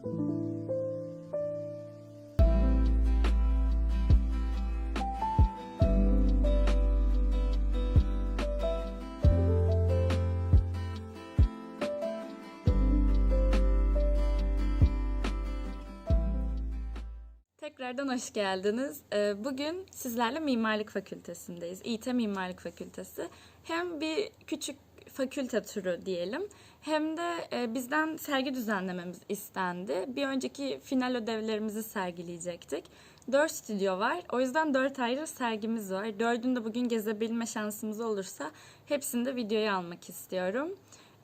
Tekrardan hoş geldiniz. Ee, Bugün sizlerle Mimarlık Fakültesindeyiz. İT Mimarlık Fakültesi. Hem bir küçük fakülte turu diyelim hem de e, bizden sergi düzenlememiz istendi. Bir önceki final ödevlerimizi sergileyecektik. Dört stüdyo var. O yüzden dört ayrı sergimiz var. Dördünü de bugün gezebilme şansımız olursa hepsini de videoya almak istiyorum.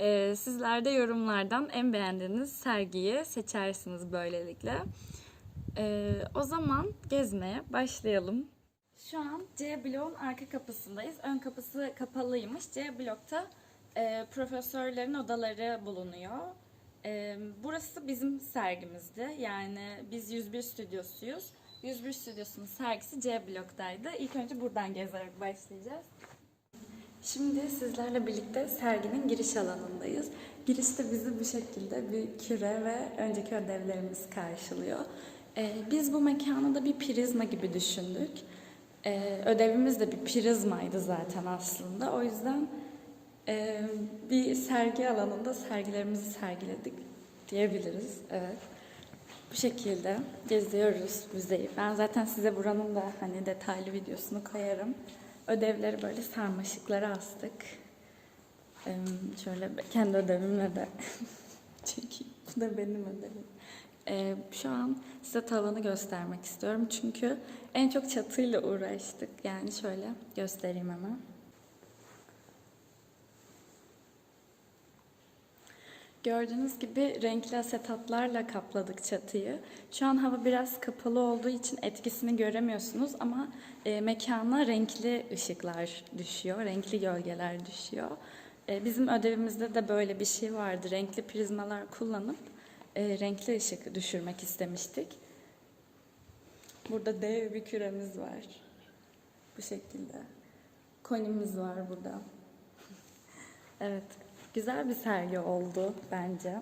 Ee, Sizler de yorumlardan en beğendiğiniz sergiyi seçersiniz böylelikle. Ee, o zaman gezmeye başlayalım. Şu an C bloğun arka kapısındayız. Ön kapısı kapalıymış. C blokta e, profesörlerin odaları bulunuyor. E, burası bizim sergimizdi. Yani biz 101 stüdyosuyuz. 101 stüdyosunun sergisi C bloktaydı. İlk önce buradan gezerek başlayacağız. Şimdi sizlerle birlikte serginin giriş alanındayız. Girişte bizi bu şekilde bir küre ve önceki ödevlerimiz karşılıyor. Ee, biz bu mekanı da bir prizma gibi düşündük. Ee, ödevimiz de bir prizmaydı zaten aslında. O yüzden e, bir sergi alanında sergilerimizi sergiledik diyebiliriz. Evet. Bu şekilde geziyoruz müzeyi. Ben zaten size buranın da hani detaylı videosunu koyarım. Ödevleri böyle sarmaşıklara astık. Ee, şöyle kendi ödevimle de çekeyim. Bu da benim ödevim. Ee, şu an size tavanı göstermek istiyorum. Çünkü en çok çatıyla uğraştık. Yani şöyle göstereyim hemen. Gördüğünüz gibi renkli asetatlarla kapladık çatıyı. Şu an hava biraz kapalı olduğu için etkisini göremiyorsunuz ama e, mekana renkli ışıklar düşüyor, renkli gölgeler düşüyor. E, bizim ödevimizde de böyle bir şey vardı. Renkli prizmalar kullanıp e, renkli ışık düşürmek istemiştik. Burada dev bir küremiz var. Bu şekilde. Konimiz var burada. evet. Güzel bir sergi oldu bence.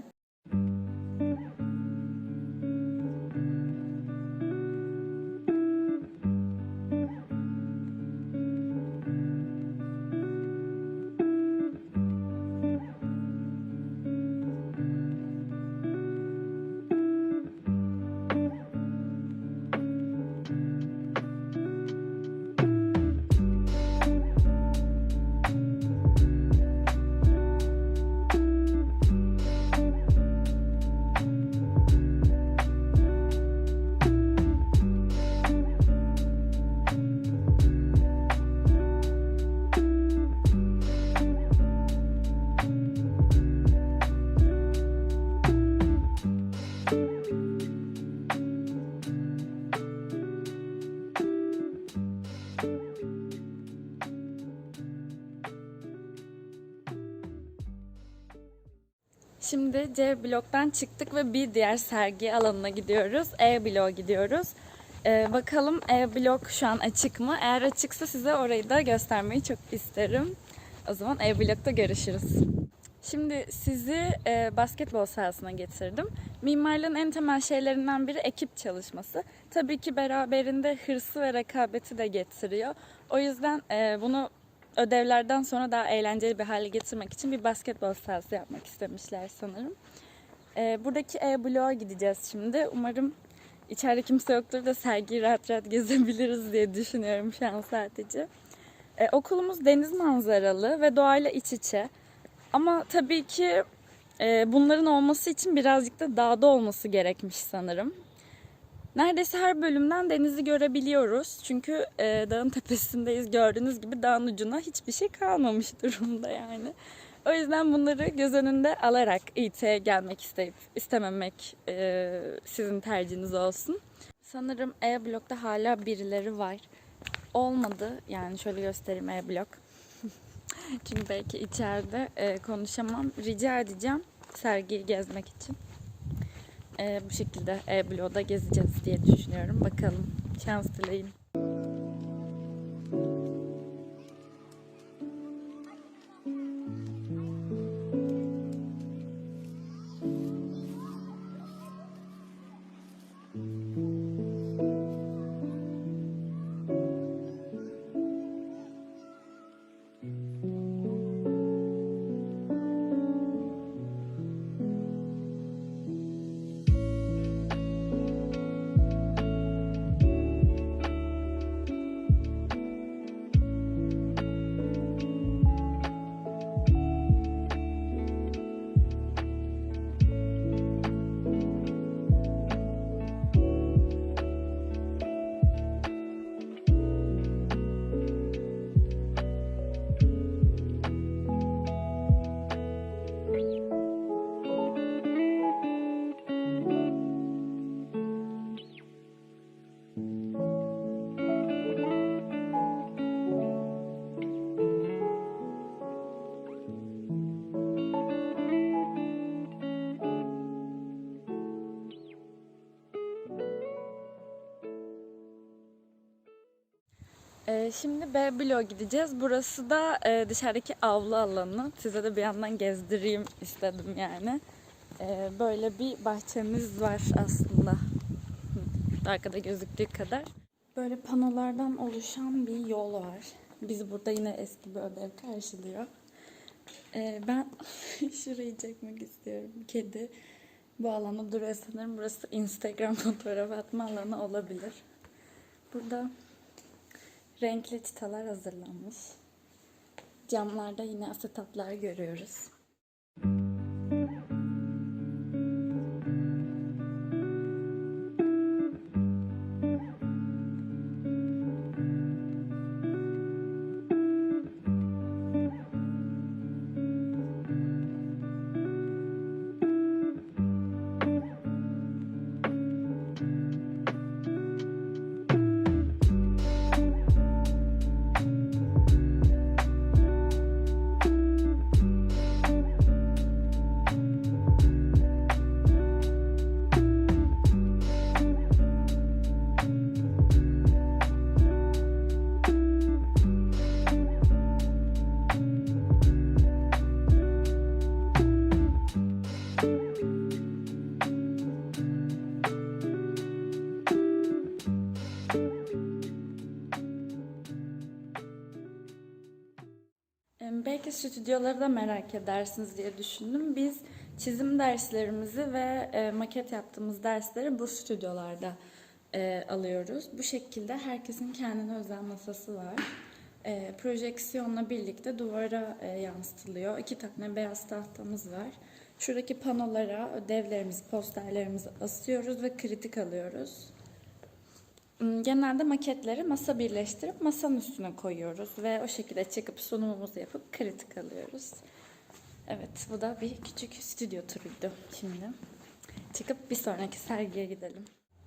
Şimdi C bloktan çıktık ve bir diğer sergi alanına gidiyoruz. E bloğa gidiyoruz. Ee, bakalım E blok şu an açık mı? Eğer açıksa size orayı da göstermeyi çok isterim. O zaman E blokta görüşürüz. Şimdi sizi e, basketbol sahasına getirdim. Mimarlığın en temel şeylerinden biri ekip çalışması. Tabii ki beraberinde hırsı ve rekabeti de getiriyor. O yüzden e, bunu ödevlerden sonra daha eğlenceli bir hale getirmek için bir basketbol sahası yapmak istemişler sanırım. Ee, buradaki E bloğa gideceğiz şimdi. Umarım içeride kimse yoktur da sergiyi rahat rahat gezebiliriz diye düşünüyorum şu an sadece. Ee, okulumuz deniz manzaralı ve doğayla iç içe. Ama tabii ki e, bunların olması için birazcık da dağda olması gerekmiş sanırım. Neredeyse her bölümden denizi görebiliyoruz. Çünkü e, dağın tepesindeyiz. Gördüğünüz gibi dağın ucuna hiçbir şey kalmamış durumda yani. O yüzden bunları göz önünde alarak İT'ye gelmek isteyip istememek e, sizin tercihiniz olsun. Sanırım E blokta hala birileri var. Olmadı. Yani şöyle göstereyim E blok. Çünkü belki içeride e, konuşamam. Rica edeceğim sergiyi gezmek için. Ee, bu şekilde E-Blo'da gezeceğiz diye düşünüyorum. Bakalım. Şans dileyin. Ee, şimdi B bloğa gideceğiz. Burası da e, dışarıdaki avlu alanı. Size de bir yandan gezdireyim istedim yani. Ee, böyle bir bahçemiz var aslında. Arkada gözüktüğü kadar. Böyle panolardan oluşan bir yol var. Biz burada yine eski bir ödev karşılıyor. Ee, ben şurayı çekmek istiyorum. Kedi bu alanda duruyor sanırım. Burası Instagram fotoğraf atma alanı olabilir. Burada renkli çıtalar hazırlanmış. Camlarda yine asetatlar görüyoruz. Belki stüdyoları da merak edersiniz diye düşündüm. Biz çizim derslerimizi ve e, maket yaptığımız dersleri bu stüdyolarda e, alıyoruz. Bu şekilde herkesin kendine özel masası var. E, projeksiyonla birlikte duvara e, yansıtılıyor. İki tane beyaz tahtamız var. Şuradaki panolara ödevlerimizi, posterlerimizi asıyoruz ve kritik alıyoruz. Genelde maketleri masa birleştirip masanın üstüne koyuyoruz ve o şekilde çıkıp sunumumuzu yapıp kritik alıyoruz. Evet, bu da bir küçük stüdyo turuydu şimdi. Çıkıp bir sonraki sergiye gidelim.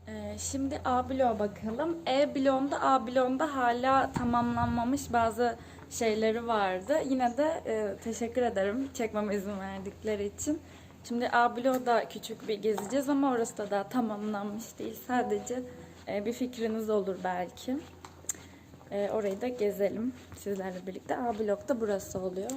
Ee, şimdi A bloğa bakalım. E bloğunda A bloğunda hala tamamlanmamış bazı şeyleri vardı. Yine de e, teşekkür ederim çekmeme izin verdikleri için. Şimdi A bloğu da küçük bir gezeceğiz ama orası da daha tamamlanmış değil. Sadece e, bir fikriniz olur belki. E, orayı da gezelim sizlerle birlikte. A blokta burası oluyor.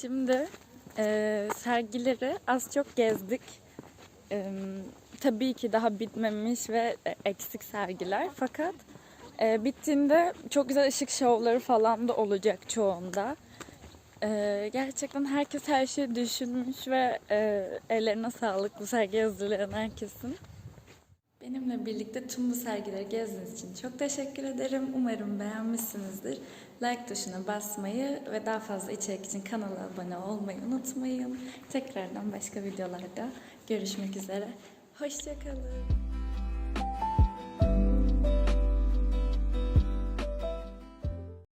Şimdi e, sergileri az çok gezdik. E, tabii ki daha bitmemiş ve e, eksik sergiler. Fakat e, bittiğinde çok güzel ışık şovları falan da olacak çoğunda. E, gerçekten herkes her şeyi düşünmüş ve e, ellerine sağlık bu sergi hazırlayan herkesin. Benimle birlikte tüm bu sergileri gezdiğiniz için çok teşekkür ederim. Umarım beğenmişsinizdir. Like tuşuna basmayı ve daha fazla içerik için kanala abone olmayı unutmayın. Tekrardan başka videolarda görüşmek üzere. Hoşçakalın.